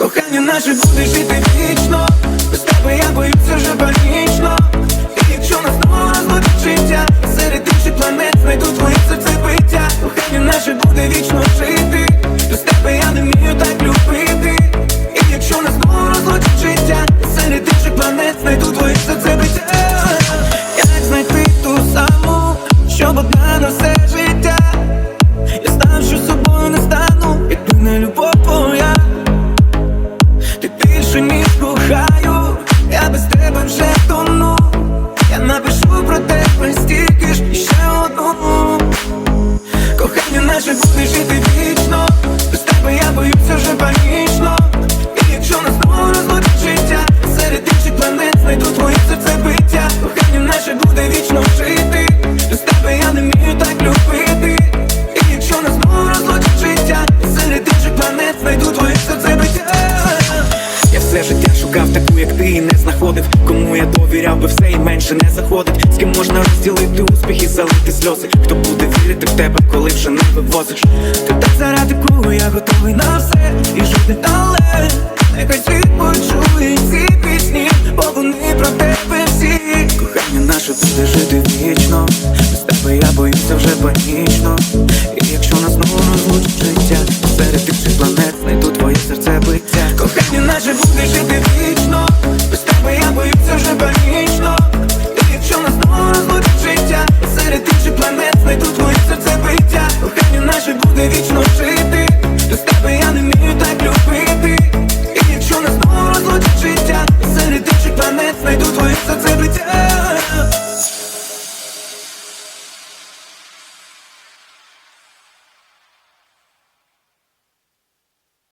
Кохання наше буде жити вічно. Без тебе я боюся вже панічно. І якщо нас знову розлучить життя Серед інших планет знайду твоє серце биття. Кохання наше буде вічно про стільки ж Кохання наше буде жити вічно. Без тебе я боюся вже панічно. І якщо нас знову розлучить життя Серед інших планет знайду твоє серце биття Кохання наше буде вічно жити шукав таку, як ти, і не знаходив. Кому я довіряв би все і менше не заходить. З ким можна розділити успіх і залити сльози. Хто буде вірити в тебе, коли вже не вивозиш. Ти так заради кого я готовий на все і жити але Нехай світ почує ці пісні, бо вони про тебе всі. Кохання наше буде жити вічно. Без тебе я боюся вже панічно. Кохання наче буде жити вічно.